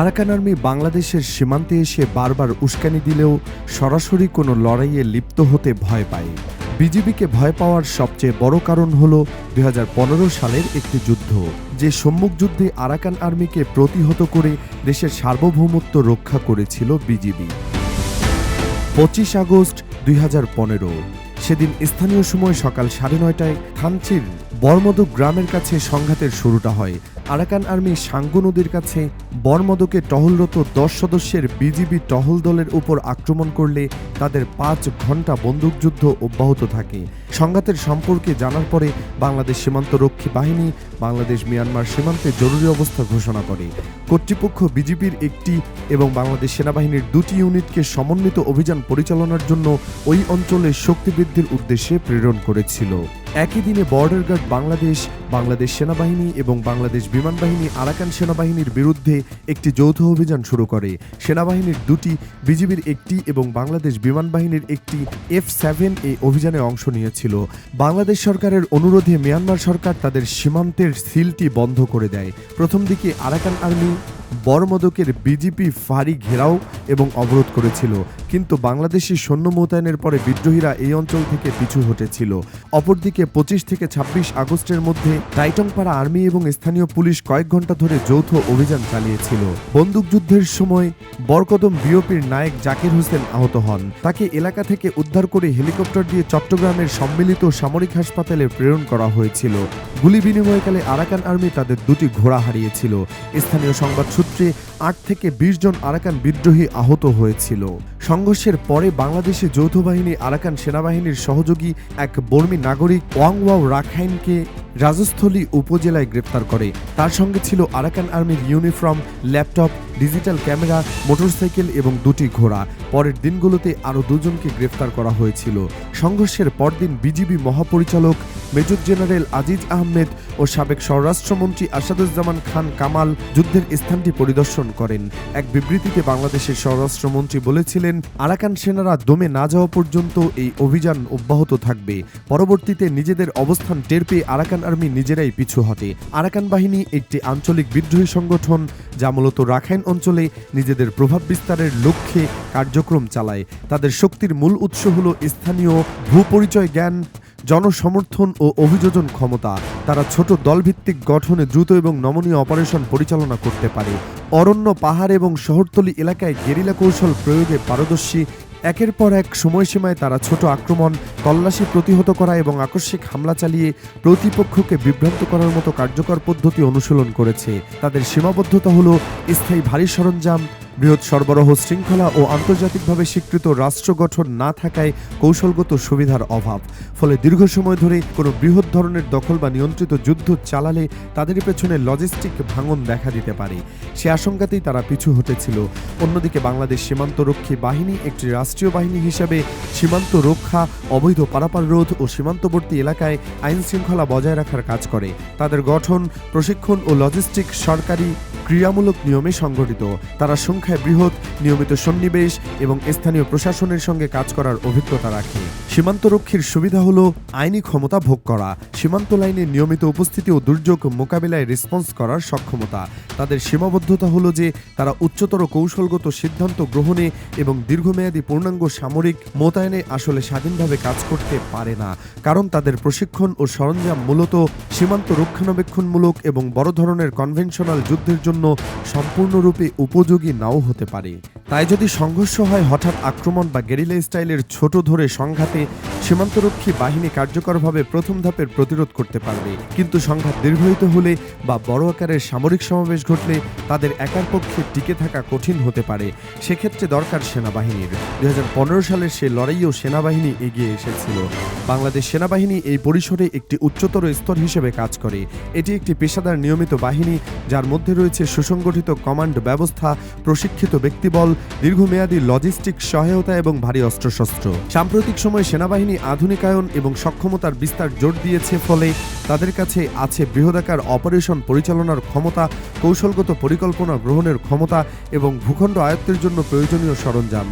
Arakan army বাংলাদেশের সীমান্তে এসে বারবার উস্কানি দিলেও সরাসরি কোনো লড়াইয়ে লিপ্ত হতে ভয় পায়। বিজিবিকে ভয় পাওয়ার সবচেয়ে বড় কারণ হল দুই হাজার পনেরো সালের একটি যুদ্ধ, যে সম্মুখ যুদ্ধে আরাকান আর্মিকে প্রতিহত করে দেশের সার্বভৌমত্ব রক্ষা করেছিল বিজিবি। পঁচিশ আগস্ট দুই হাজার পনেরো, সেদিন স্থানীয় সময় সকাল সাড়ে নয়টায় থানচির বর্মদক গ্রামের কাছে সংঘাতের শুরুটা হয়। আরাকান আর্মি সাঙ্গু নদীর কাছে বর্মদকে টহলরত দশ সদস্যের বিজিবি টহল দলের উপর আক্রমণ করলে তাদের পাঁচ ঘণ্টা বন্দুকযুদ্ধ অব্যাহত থাকে। সংঘাতের সম্পর্কে জানার পরে বাংলাদেশ সীমান্ত রক্ষী বাহিনী, বাংলাদেশ মিয়ানমার সীমান্তে জরুরি অবস্থা ঘোষণা করে। কর্তৃপক্ষ বিজিবির একটি এবং বাংলাদেশ সেনাবাহিনীর দুটি ইউনিটকে সমন্বিত অভিযান পরিচালনার জন্য ওই অঞ্চলে শক্তি বৃদ্ধির উদ্দেশ্যে প্রেরণ করেছিল। একই দিনে বর্ডার গার্ড বাংলাদেশ বাংলাদেশ সেনাবাহিনী এবং বাংলাদেশ বিমান বাহিনী আরাকান সেনাবাহিনীর বিরুদ্ধে একটি যৌথ অভিযান শুরু করে। সেনাবাহিনীর দুটি, বিজিবির একটি এবং বাংলাদেশ বিমান বাহিনীর একটি এফ সেভেন এই অভিযানে অংশ নিয়েছিল। বাংলাদেশ সরকারের অনুরোধে মিয়ানমার সরকার তাদের সীমান্তের সিলটি বন্ধ করে দেয়। প্রথম দিকে আরাকান আর্মি বড়মদকের বিজিপি ফাঁড়ি ঘেরাও এবং অবরোধ করেছিল। কিন্তু বাংলাদেশি সৈন্য মোতায়েনের পরে বিদ্রোহীরা এই অঞ্চল থেকে পিছু হটেছিল। অপরদিকে পঁচিশ থেকে ২৬ আগস্টের মধ্যে টাইটংপাড়া আর্মি এবং স্থানীয় পুলিশ কয়েক ঘণ্টা ধরে যৌথ অভিযান চালিয়েছিল। বন্দুকযুদ্ধের সময় বরকদম বিওপির নায়ক জাকির হোসেন আহত হন। তাকে এলাকা থেকে উদ্ধার করে হেলিকপ্টার দিয়ে চট্টগ্রামের সম্মিলিত সামরিক হাসপাতালে প্রেরণ করা হয়েছিল। গুলি বিনিময়কালে আরাকান আর্মি তাদের দুটি ঘোড়া হারিয়েছিল। স্থানীয় সংবাদ সূত্রে আট থেকে বিশ জন আরাকান বিদ্রোহী আহত হয়েছিল। সংঘর্ষের পরে বাংলাদেশে যৌথ বাহিনী আরাকান সেনাবাহিনীর সহযোগী এক বর্মী নাগরিক ওয়াংওয়াও রাখাইনকে রাজস্থলী উপজেলায় গ্রেপ্তার করে। তার সঙ্গে ছিল আরাকান আর্মির uniform, laptop, digital camera, motorcycle এবং দুটি ঘোড়া। পরের দিনগুলোতে আরও দুজনকে গ্রেফতার করা হয়েছিল। সংঘর্ষের পরদিন বিজিবি মহাপরিচালক মেজর জেনারেল আজিজ আহমেদ ও সাবেক স্বরাষ্ট্রমন্ত্রী আসাদুজ্জামান খান কামাল যুদ্ধের স্থানটি পরিদর্শন করেন। এক বিবৃতিতে বাংলাদেশের স্বরাষ্ট্রমন্ত্রী বলেছিলেন, আরাকান সেনারা দমে না যাওয়া পর্যন্ত এই অভিযান অব্যাহত থাকবে। পরবর্তীতে নিজেদের অবস্থান টের পেয়ে আরাকান আর্মি নিজেরাই পিছু হটে। আরাকান বাহিনী একটি আঞ্চলিক বিদ্রোহী সংগঠন যা মূলত রাখাইন অঞ্চলে নিজেদের প্রভাব বিস্তারের লক্ষ্যে কার্যক্রম চালায়। তাদের শক্তির মূল উৎস হল স্থানীয় ভূপরিচয় জ্ঞান জনসমর্থন ও অভিযোজন ক্ষমতা। তারা ছোট দলভিত্তিক গঠনে দ্রুত এবং নমনীয় অপারেশন পরিচালনা করতে পারে। অরণ্য, পাহাড় এবং শহরতলি এলাকায় গেরিলা কৌশল প্রয়োগে পারদর্শী। একের পর এক সময়সীমায় তারা ছোট আক্রমণ, তল্লাশি প্রতিহত করা এবং আকস্মিক হামলা চালিয়ে প্রতিপক্ষকে বিভ্রান্ত করার মতো কার্যকর পদ্ধতি অনুশীলন করেছে। তাদের সীমাবদ্ধতা হল স্থায়ী ভারী সরঞ্জাম বৃহৎ সরবরাহ শৃঙ্খলা ও আন্তর্জাতিকভাবে স্বীকৃত রাষ্ট্র গঠন না থাকায় কৌশলগত সুবিধার অভাব। ফলে দীর্ঘ সময় ধরে কোনো বৃহৎ ধরনের দখল বা নিয়ন্ত্রিত যুদ্ধ চালালে তাদের পেছনে লজিস্টিক ভাঙন দেখা দিতে পারে। সে আশঙ্কাতেই তারা পিছু হটেছিল। অন্যদিকে বাংলাদেশ সীমান্তরক্ষী বাহিনী একটি রাষ্ট্রীয় বাহিনী হিসাবে সীমান্ত রক্ষা, অবৈধ পারাপার রোধ ও সীমান্তবর্তী এলাকায় আইন শৃঙ্খলা বজায় রাখার কাজ করে। তাদের গঠন, প্রশিক্ষণ ও লজিস্টিক সরকারি ক্রিয়ামূলক নিয়মে সংগঠিত। তারা সংখ্যায় বৃহৎ, নিয়মিত সন্নিবেশ এবং স্থানীয় প্রশাসনের সঙ্গে কাজ করার অভিজ্ঞতা রাখে। সীমান্তরক্ষীর সুবিধা হলো আইনি ক্ষমতা ভোগ করা। সীমান্ত লাইনে নিয়মিত উপস্থিতি ও দুর্যোগ মোকাবিলায় রেসপন্স করার সক্ষমতা। তাদের সীমাবদ্ধতা হলো যে, তারা উচ্চতর কৌশলগত সিদ্ধান্ত গ্রহণে এবং দীর্ঘমেয়াদী পূর্ণাঙ্গ সামরিক মোতায়েনে আসলে স্বাধীনভাবে কাজ করতে পারে না। কারণ তাদের প্রশিক্ষণ ও সরঞ্জাম মূলত সীমান্ত রক্ষণাবেক্ষণমূলক এবং বড় ধরনের কনভেনশনাল যুদ্ধের জন্য সম্পূর্ণরূপে উপযোগী নাও হতে পারে। তাই যদি সংঘর্ষ হয়, হঠাৎ আক্রমণ বা গেরিলা স্টাইলের ছোট ধরে সংঘাতে সীমান্তরক্ষী বাহিনী কার্যকরভাবে প্রথম ধাপের প্রতিরোধ করতে পারবে। কিন্তু সংঘাত দীর্ঘায়িত হলে বা বড় আকারের সামরিক সমাবেশ ঘটলে তাদের একার পক্ষে টিকে থাকা কঠিন হতে পারে। সেক্ষেত্রে দরকার সেনাবাহিনীর। দু হাজার পনেরো সালের সে লড়াইও সেনাবাহিনী এগিয়ে এসেছিল। বাংলাদেশ সেনাবাহিনী এই পরিসরে একটি উচ্চতর স্তর হিসেবে কাজ করে। এটি একটি পেশাদার নিয়মিত বাহিনী, যার মধ্যে রয়েছে সুসংগঠিত কমান্ড ব্যবস্থা, প্রশিক্ষিত ব্যক্তিবল দীর্ঘমেয়াদী লজিস্টিক সহায়তা এবং ভারী অস্ত্রশস্ত্র। সাম্প্রতিক সময়ে সেনাবাহিনী আধুনিকায়ন এবং সক্ষমতার বিস্তার জোর দিয়েছে ফলে তাদের কাছে আছে বৃহদাকার অপারেশন পরিচালনার ক্ষমতা, কৌশলগত পরিকল্পনা গ্রহণের ক্ষমতা এবং ভূখণ্ড আয়ত্তের জন্য প্রয়োজনীয় সরঞ্জাম।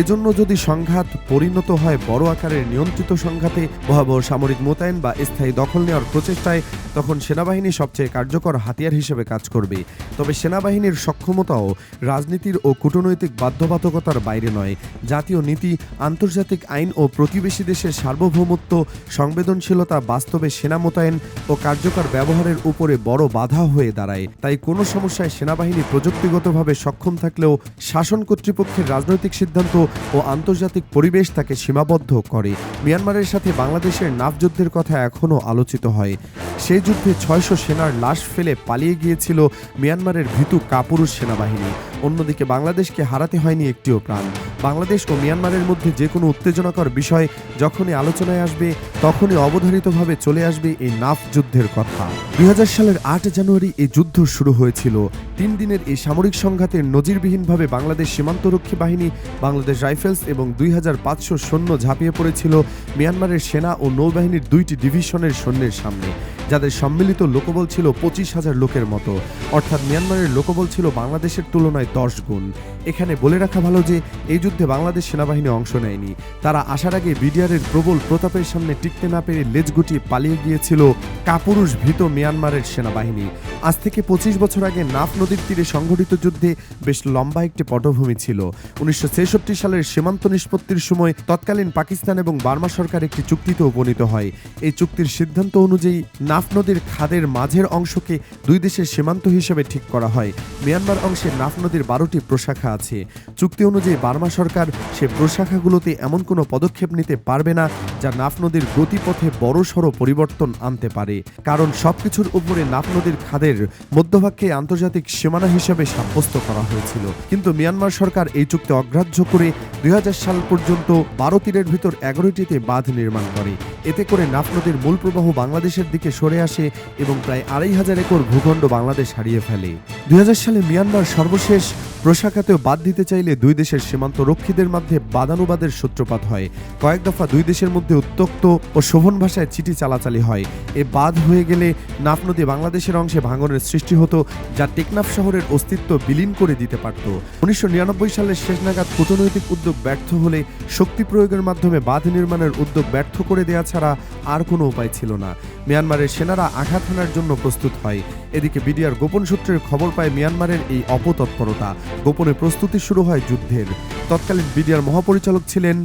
এজন্য যদি সংঘাত পরিণত হয় বড় আকারের নিয়ন্ত্রিত সংঘাতে ভয়াবহ সামরিক মোতায়েন বা স্থায়ী দখল নেওয়ার প্রচেষ্টায়, তখন সেনাবাহিনী সবচেয়ে কার্যকর হাতিয়ার হিসেবে কাজ করবে। তবে সেনাবাহিনীর সক্ষমতাও রাজনীতির ও কূটনৈতিক বাধ্যবাধকতার বাইরে নয়। জাতীয় নীতি, আন্তর্জাতিক আইন ও প্রতিবেশী দেশের সার্বভৌমত্ব, সংবেদনশীলতা বাস্তবে সেনা মোতায়েন ও কার্যকর ব্যবহারের উপরে বড় বাধা হয়ে দাঁড়ায়। তাই কোনো সমস্যায় সেনাবাহিনী প্রযুক্তিগতভাবে সক্ষম থাকলেও শাসন কর্তৃপক্ষের রাজনৈতিক সিদ্ধান্ত ও আন্তর্জাতিক পরিবেশ তাকে সীমাবদ্ধ করে। মিয়ানমারের সাথে বাংলাদেশের নাফ যুদ্ধের কথা এখনও আলোচিত হয়। সেই যুদ্ধে ছয়শো সেনার লাশ ফেলে পালিয়ে গিয়েছিল মিয়ানমারের ভীতু কাপুরুষ সেনাবাহিনী। অন্যদিকে বাংলাদেশকে হারাতে হয়নি একটিও প্রাণ। বাংলাদেশ ও মিয়ানমারের মধ্যে যে কোনো উত্তেজনাকর বিষয় যখনই আলোচনায় আসবে, তখনই অবধারিতভাবে চলে আসবে এই নাফ যুদ্ধের কথা। দুই সালের আট জানুয়ারি এই যুদ্ধ শুরু হয়েছিল। তিন দিনের এই সামরিক সংঘাতে নজিরবিহীনভাবে বাংলাদেশ সীমান্তরক্ষী বাহিনী, বাংলাদেশ রাইফেলস এবং দুই হাজার পাঁচশো সৈন্য ঝাঁপিয়ে পড়েছিল মিয়ানমারের সেনা ও নৌবাহিনীর দুইটি ডিভিশনের সৈন্যের সামনে। যাদের সম্মিলিত লোকবল ছিল পঁচিশ হাজার লোকের মতো। অর্থাৎ মিয়ানমারের লোকবল ছিল বাংলাদেশের তুলনায় দশ গুণ। এখানে বলে রাখা ভালো যে, এই যুদ্ধে বাংলাদেশ সেনাবাহিনী অংশ নেয়নি। তারা আসার আগে বিডিআরের প্রবল প্রতাপের সামনে টিকতে না পেরে লেজ গুটিয়ে পালিয়ে গিয়েছিল কাপুরুষ ভীত মিয়ানমারের সেনাবাহিনী। আজ থেকে পঁচিশ বছর আগে নাফ নদীর তীরে সংঘটিত যুদ্ধে বেশ লম্বা একটি পটভূমি ছিল। উনিশশো ছেষট্টি সালের সীমান্ত নিষ্পত্তির সময় তৎকালীন পাকিস্তান এবং বার্মা সরকার একটি চুক্তিতে উপনীত হয়। এই চুক্তির সিদ্ধান্ত অনুযায়ী নাফ নদীর খাদের মাঝের অংশকে দুই দেশের সীমান্ত হিসেবে ঠিক করা হয়। মিয়ানমার অংশে নাফ নদীর বারোটি প্রশাখা আছে। চুক্তি অনুযায়ী বার্মা সরকার সে প্রশাখাগুলোতে এমন কোনো পদক্ষেপ নিতে পারবে না, যা নাফ নদীর গতিপথে বড়সড় পরিবর্তন আনতে পারে। কারণ সবকিছুর উপরে নাফ নদীর খাদের মধ্যভাগকে আন্তর্জাতিক সীমানা হিসেবে সাব্যস্ত করা হয়েছিল। কিন্তু মিয়ানমার সরকার এই চুক্তি অগ্রাহ্য করে দুই হাজার সাল পর্যন্ত বারো তীরের ভিতর এগারোটিতে বাঁধ নির্মাণ করে। এতে করে নাফ নদীর মূল প্রবাহ বাংলাদেশের দিকে সরে আসে এবং প্রায় আড়াই হাজার একর ভূখণ্ড বাংলাদেশ হারিয়ে ফেলে। দুই হাজার সালে মিয়ানমার সর্বশেষ প্রশাখাতেও বাদ দিতে চাইলে দুই দেশের সীমান্ত রক্ষীদের মধ্যে বাদানুবাদের সূত্রপাত হয়। কয়েক দফা দুই দেশের মধ্যে উত্তক্ত ও শোভন ভাষায় চিঠি চালাচালি হয়। এ বাদ হয়ে গেলে নাফ নদী বাংলাদেশের অংশে ভাঙনের সৃষ্টি হতো, যা টেকনাফ শহরের অস্তিত্ব বিলীন করে দিতে পারত। উনিশশো নিরানব্বই সালের শেষ নাগাদ কূটনৈতিক উদ্যোগ ব্যর্থ হলে শক্তি প্রয়োগের মাধ্যমে বাঁধ নির্মাণের উদ্যোগ ব্যর্থ করে দেওয়া ছাড়া আর কোনো উপায় ছিল না। মিয়ানমারের সেনারা আঘাত হানার জন্য প্রস্তুত হয়। এদিকে বিডিআর গোপন সূত্রের খবর পায় মিয়ানমারের এই অপতৎপরতা। গোপনে প্রস্তুতি শুরু হয় যুদ্ধের। তৎকালীন বিডিআর মহাপরিচালক ছিলেন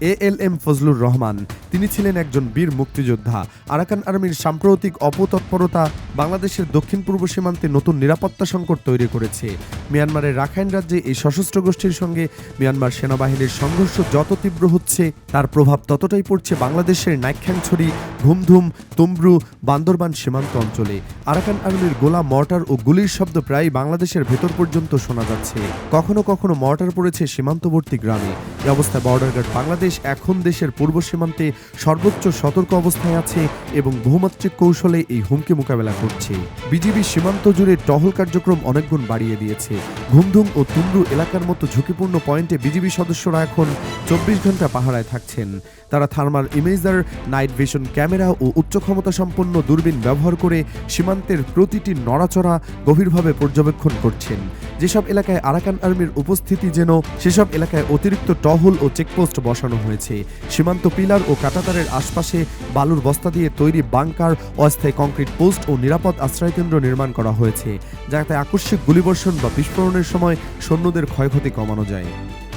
A L M Fazlur Rahman. তিনি ছিলেন একজন বীর মুক্তিযোদ্ধা। আরাকান আর্মির সাম্প্রতিক অপতৎপরতা বাংলাদেশের দক্ষিণ পূর্ব সীমান্তে নতুন নিরাপত্তা সংকট তৈরি করেছে। মিয়ানমারের রাখাইন রাজ্যে এই সশস্ত্র গোষ্ঠীর সঙ্গে মিয়ানমার সেনাবাহিনীর সংঘর্ষ যত তীব্র হচ্ছে, তার প্রভাব ততটাই পড়ছে বাংলাদেশের নাইখ্যাংছড়ি ঘুমধুম তুমব্রু বান্দরবান সীমান্ত অঞ্চলে। আরাকান আর্মির গোলা মর্টার ও গুলির শব্দ প্রায় বাংলাদেশের ভেতর পর্যন্ত শোনা যাচ্ছে। কখনো কখনো মর্টার পড়েছে সীমান্তবর্তী গ্রামে। এই অবস্থায় বর্ডার গার্ড বাংলাদেশ এখন দেশের পূর্ব সীমান্তে সর্বোচ্চ সতর্ক অবস্থায় আছে এবং বহুমাত্রিক কৌশলে এই হুমকি মোকাবেলা করছে। বিজিবি সীমান্ত জুড়ে টহল কার্যক্রম অনেকগুণ বাড়িয়ে দিয়েছে। ঘুমধুম ও তুমরু এলাকার মতো ঝুঁকিপূর্ণ পয়েন্টে বিজিবি সদস্যরা এখন চব্বিশ ঘণ্টা পাহারায় থাকছেন। তারা thermal imager, night vision camera ও উচ্চ ক্ষমতা সম্পন্ন দূরবীন ব্যবহার করে সীমান্তের প্রতিটি নড়াচড়া গভীরভাবে পর্যবেক্ষণ করছেন। যেসব এলাকায় আরাকান আর্মির উপস্থিতি যেন, সেসব এলাকায় অতিরিক্ত টহল ও চেকপোস্ট বসানো হয়েছে। সীমান্ত পিলার ও কাটাতারের আশপাশে বালুর বস্তা দিয়ে তৈরি বাংকার, অস্থায়ী কংক্রিট পোস্ট ও নিরাপদ আশ্রয়কেন্দ্র নির্মাণ করা হয়েছে, যাতে আকস্মিক গুলিবর্ষণ বা বিস্ফোরণের সময় সৈন্যদের ক্ষয়ক্ষতি কমানো যায়।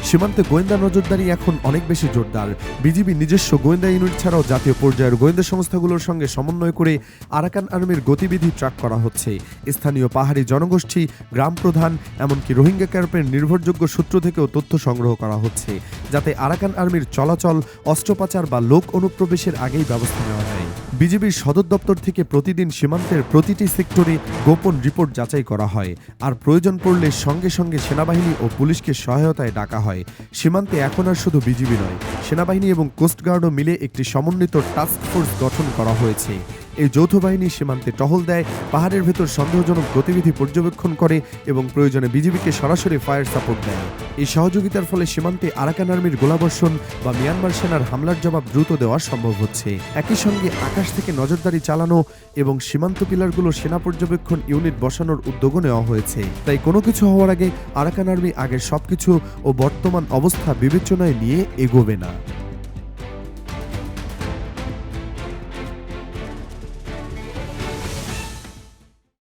সীমান্তে গোয়েন্দা নজরদারি এখন অনেক বেশি জোরদার। বিজিবি নিজস্ব গোয়েন্দা ইউনিট ছাড়াও জাতীয় পর্যায়ের গোয়েন্দা সংস্থাগুলোর সঙ্গে সমন্বয় করে আরাকান আর্মির গতিবিধি ট্র্যাক করা হচ্ছে। স্থানীয় পাহাড়ি জনগোষ্ঠী, গ্রাম প্রধান, এমনকি রোহিঙ্গা ক্যাম্পের নির্ভরযোগ্য সূত্র থেকেও তথ্য সংগ্রহ করা হচ্ছে, যাতে আরাকান আর্মির চলাচল, অস্ত্রোপাচার বা লোক অনুপ্রবেশের আগেই ব্যবস্থা নেওয়া যায়। বিজেপির সদর দপ্তর থেকে প্রতিদিন সীমান্তের প্রতিটি সেক্টরে গোপন রিপোর্ট যাচাই করা হয়। আর প্রয়োজন পড়লে সঙ্গে সঙ্গে সেনাবাহিনী ও পুলিশকে সহায়তায় ডাকা হয়। সীমান্তে এখন আর শুধু বিজিবি নয়, সেনাবাহিনী এবং কোস্টগার্ডও মিলে একটি সমন্বিত টাস্ক ফোর্স গঠন করা হয়েছে। এই যৌথ বাহিনী সীমান্তে টহল দেয়, পাহাড়ের ভেতর সন্দেহজনক গতিবিধি পর্যবেক্ষণ করে এবং প্রয়োজনে বিজিবিকে সরাসরি ফায়ার সাপোর্ট দেয়। এই সহযোগিতার ফলে সীমান্তে আরাকান আর্মির গোলাবর্ষণ বা মিয়ানমার সেনার হামলার জবাব দ্রুত দেওয়া সম্ভব হচ্ছে। একই সঙ্গে আকাশ থেকে নজরদারি চালানো এবং সীমান্ত পিলারগুলো সেনা পর্যবেক্ষণ ইউনিট বসানোর উদ্যোগও নেওয়া হয়েছে। তাই কোনো কিছু হওয়ার আগে আরাকান আর্মি আগের সবকিছু ও বর্তমান অবস্থা বিবেচনায় নিয়ে এগোবে না।